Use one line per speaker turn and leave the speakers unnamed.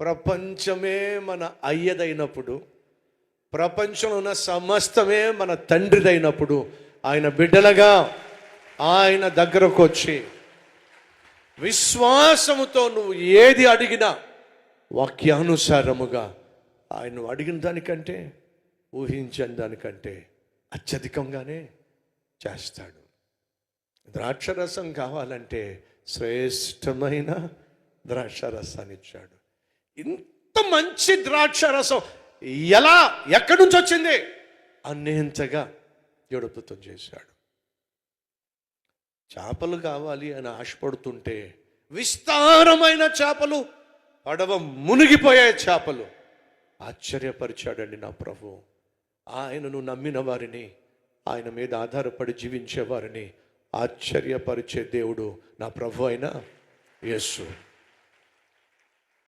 ప్రపంచమే మన అయ్యదైనప్పుడు ప్రపంచంలో ఉన్న సమస్తమే మన తండ్రిదైనప్పుడు ఆయన బిడ్డలుగా ఆయన దగ్గరకు వచ్చి విశ్వాసముతో నువ్వు ఏది అడిగినా వాక్యానుసారముగా ఆయన అడిగిన దానికంటే ఊహించని దానికంటే అత్యధికంగానే చేస్తాడు. ద్రాక్షరసం కావాలంటే శ్రేష్టమైన ద్రాక్షరసాన్ని ఇచ్చాడు. ఇంత మంచి ద్రాక్ష రసం ఎలా ఎక్కడి నుంచి వచ్చింది? అనేంతగా ఎడుపుతం చేశాడు. చేపలు కావాలి అని ఆశపడుతుంటే విస్తారమైన చేపలు పడవ మునిగిపోయే చేపలు. ఆశ్చర్యపరిచాడండి నా ప్రభు. ఆయనను నమ్మిన వారిని ఆయన మీద ఆధారపడి జీవించే వారిని ఆశ్చర్యపరిచే దేవుడు నా ప్రభు అయిన యేసు.